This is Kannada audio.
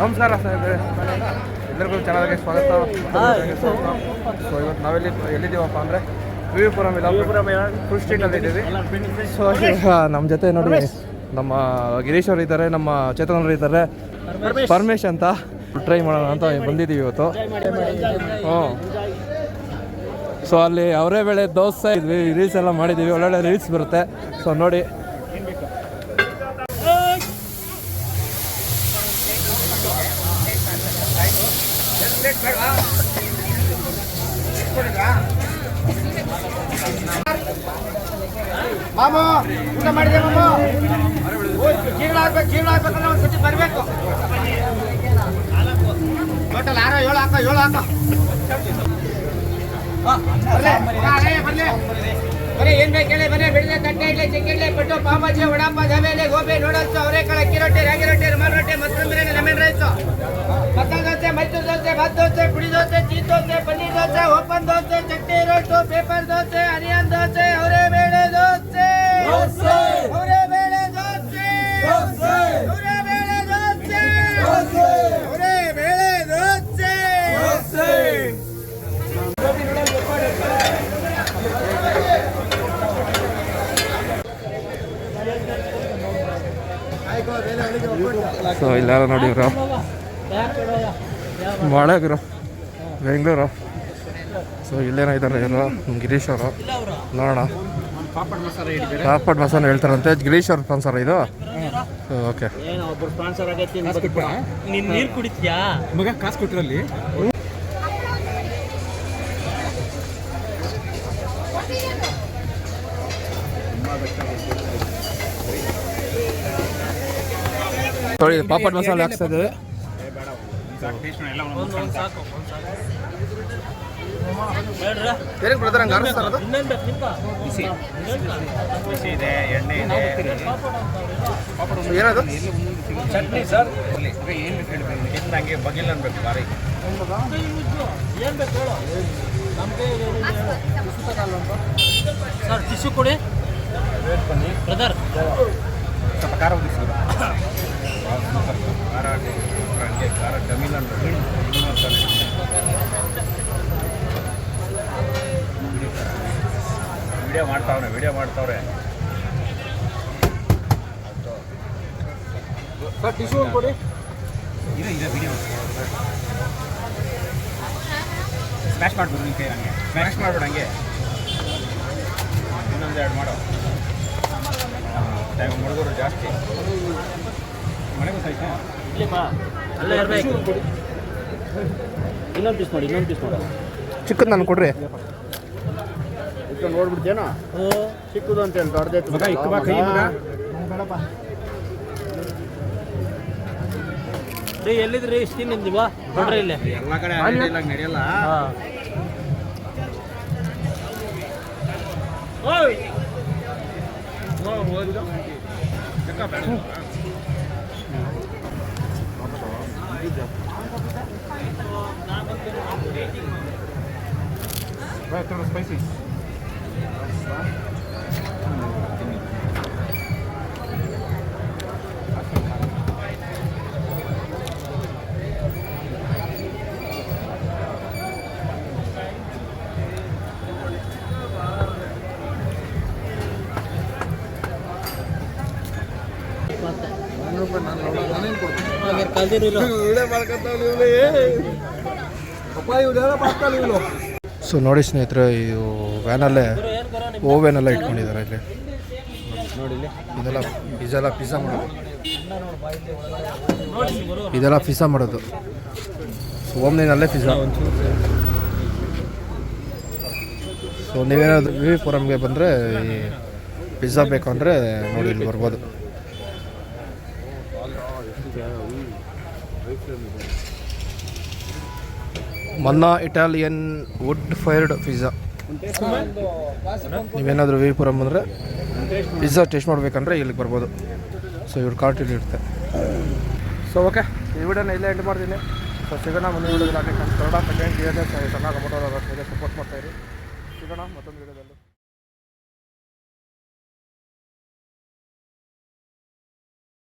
ನಮಸ್ಕಾರ ಸಾಹೇಬ್ರೆ ಎಲ್ಲರಿಗೂ ಚೆನ್ನಾಗಿ ಸ್ವಾಗತ. ಸೊ ಇವತ್ತು ನಾವೆಲ್ಲಿ ಎಲ್ಲಿದ್ದೀವಪ್ಪ ಅಂದರೆ ವಿವಿಪುರಂ ಫುಲ್ ಸ್ಟ್ರೀಟಲ್ಲಿ ಇದ್ದೀವಿ. ಸೊ ನಮ್ಮ ಜೊತೆ ನೋಡಿ ನಮ್ಮ ಗಿರೀಶ್ ಅವರು ಇದ್ದಾರೆ ನಮ್ಮ ಚೇತನ್ ಅವರು ಇದ್ದಾರೆ. ಪರಮೇಶ್. ಅಂತ ಟ್ರೈ ಮಾಡೋಣ ಅಂತ ಬಂದಿದ್ದೀವಿ ಇವತ್ತು. ಹ್ಞೂ ಸೊ ಅಲ್ಲಿ ಅವರೇ ಬೆಳೆ ದೋಸೆ ಇದ್ವಿ ರೀಲ್ಸ್ ಎಲ್ಲ ಮಾಡಿದ್ದೀವಿ. ಒಳ್ಳೊಳ್ಳೆ ರೀಲ್ಸ್ ಬರುತ್ತೆ. ಸೊ ನೋಡಿ ಮಾಮು, ಊಟ ಮಾಡಿದೆ ಮಾಮು. ಜೀವನ ಆಗ್ಬೇಕು ಜೀವನ ಆಗ್ಬೇಕಂದ್ರೆ ಒಂದು ಸತಿ ಬರಬೇಕು. ಟೋಟಲ್ ಆರೋ ಏಳು ಹಾಕೋ ಏಳು ಹಾಕೋ. ಬರ್ಲೆ. ಬರೀ ಏನ್ ಬೇಕೇಳಿ ಬರೀ ಬೆಳೆದ ತಟ್ಟೆ ಇಡ್ಲಿ ಚಿಕ್ಕ ಇಡ್ಲಿ ಪಟ್ಟು ಪಾವಜಿ ವಡಾಪ ಜಮೇಲೆ ಗೋಬಿ, ನೂಡಲ್ಸ್ ಅವರೆಕಾಳು ಅಕ್ಕಿ ರೊಟ್ಟಿ, ರಾಗಿ ರೊಟ್ಟಿ, ರುಮಾಲ್ ರೊಟ್ಟಿ mushroom biryani, lemon rice. Masala dosa, Mysore dosa dosa dosa cheese dosa paneer dosa open dosa chutney row paper dosa onion dosa ಅವರೇ ಬೇಳೆ ದೋಸೆ. ಅವರೇ ಬೇಳೆ ದೋಸೆ. ಅವರೇ ಬೇಳೆ ದೋಸೆ. ಅವರೇ ಬೇಳೆ ದೋಸೆ. ಸೊ ಇಲ್ಲಾರ ನೋಡಿ ಇವರು. ಬಾಳೆಗಿರು ಬೆಂಗಳೂರು. ಸೊ ಇಲ್ಲೇನೋ ಇದ್ದಾರೆ ಏನೋ ನಮ್ಮ ಗಿರೀಶ್ ಅವರು. ನೋಡೋಣ. ಪಾಪಡ್ ಮಸಾಲ ಹೇಳ್ತಾರಂತೆ. ಗಿರೀಶ್ ಅವ್ರ ಸ್ಪಾನ್ಸರ್ ಇದು? ಓಕೆ ಮಗ ಕಾಸು ಕೊಟ್ಟಿರಲ್ಲಿ. ಪಾಪಡ್ ಮಸಾಲೆ ಹಾಕ್ಸ್ತಾ ಇದ್ದೀವಿ. ಬ್ರದರ್ ಹಂಗೆ ಬೇಕು ನಿಂಪ ಬಿಸಿ ಇದೆ ಎಣ್ಣೆ ಇದೆ ಏನದು? ಚಟ್ನಿ ಸರ್ ಏನು ಹಂಗೆ ಬಗಿಲ್ ಅನ್ಬೇಕು ಬಾರಿ ಏನು ಬೇಕು ಹೇಳು ನಮ್ಗೆ ಸರ್ ಟಿಶ್ಯೂ ಕೊಡಿ. ಬ್ರದರ್ ಸ್ವಲ್ಪ ಖಾರ ಉದಿಸಿ ಖಾರ ಹಂಗೆ ಖಾರ ಕಮ್ಮಿ ಇದು ಮಾಡ್ತಾನೆ. ವಿಡಿಯೋ ಮಾಡ್ತಾವ್ರೆ ವಿಡಿಯೋ ಮಾಡ್ತಾವ್ರೆ. ಇದೆ ಇದೆ ವಿಡಿಯೋ. ಸ್ಮ್ಯಾಶ್ ಮಾಡ್ಬಿಡು ನಿಮ್ಮ ಕೈ ಹಂಗೆ. ಸ್ಮ್ಯಾಶ್ ಮಾಡ್ಬಿಡು ಹಂಗೆ. ಇನ್ನೊಂದು ಎರಡು ಮಾಡೋ. ಟೈಮ್ ಹುಡುಗರು ಜಾಸ್ತಿ. ಮಳೆ ಸಹಿತ ಇನ್ನೊಂದು ಪೀಸ್ ನೋಡಿ ಇನ್ನೊಂದು ಪೀಸ್ ಚಿಕ್ಕದು ನಾನು ಕೊಡ್ರಿ. ನೋಡ್ಬಿಡ್ತೇನೋ ಚಿಕ್ಕದು ಅಂತ ಹೇಳಿ ದೊಡ್ಡದೈತೆ ಇಕ್ಕ ಬಾ ಕೈ ಮಗ ಎಲ್ಲಿದ್ರಿ ಇಷ್ಟು ನಿಂದಿವಾ ನೋಡ್ರಿ ಇಲ್ಲಿ ಎಲ್ಲ ಕಡೆ ನಡೆಯಲ್ಲ Vai ter uns países. So ನೋಡಿ ಸ್ನೇಹಿತರೆ ಇದು ವ್ಯಾನಲ್ಲೇ ಓವೆನೆಲ್ಲ ಇಟ್ಕೊಂಡಿದ್ದಾರೆ ಇಲ್ಲಿ ನೋಡಿ ಇಲ್ಲಿ. ಇದೆಲ್ಲ ಇದೆಲ್ಲ ಪಿಜ್ಜಾ ಮಾಡೋದು. ಇದೆಲ್ಲ ಪಿಜ್ಜಾ ಮಾಡೋದು. ಸೊ ಓಮ್ನಿನಲ್ಲೇ ಪಿಜ್ಜಾ ಸೊ ನೀವೇನಾದ್ರು ವಿ ಫೋರಮ್ಗೆ ಬಂದರೆ ಈ ಪಿಜ್ಜಾ ಬೇಕು ಅಂದರೆ ನೋಡಿ ಇಲ್ಲಿ ಬರ್ಬೋದು. ಮನ್ನಾ ಇಟಾಲಿಯನ್ ವುಡ್ ಫೈರ್ಡ್ ಪಿಜ್ಜಾ. ನೀವೇನಾದರೂ ವಿಪುರಂ ಅಂದರೆ ಪಿಜ್ಜಾ ಟೇಸ್ಟ್ ಮಾಡಬೇಕಂದ್ರೆ ಇಲ್ಲಿಗೆ ಬರ್ಬೋದು. ಸೊ ಇವ್ರ ಕಾರ್ಟ್ ಇಲ್ಲಿ ಇರುತ್ತೆ ಸೊ ಓಕೆ ಈ ವಿಡಿಯೋನ ಇಲ್ಲೇ ಎಂಡ್ ಮಾಡ್ತೀನಿ. ಸೊ ಸಿಗೋಣ ಮುಂದಿನ ವಿಡಿಯೋದಲ್ಲಿ. ಕನ್ನಡ ಸೆಕೆಂಡ್ ಇಯರ್ ಚೆನ್ನಾಗಿ ಅಮೌಂಟ್ ಸಪೋರ್ಟ್ ಮಾಡ್ತಾಯಿರಿ ಸಿಗೋಣ ಮತ್ತೊಂದು ವಿಡಿಯೋದಲ್ಲಿ.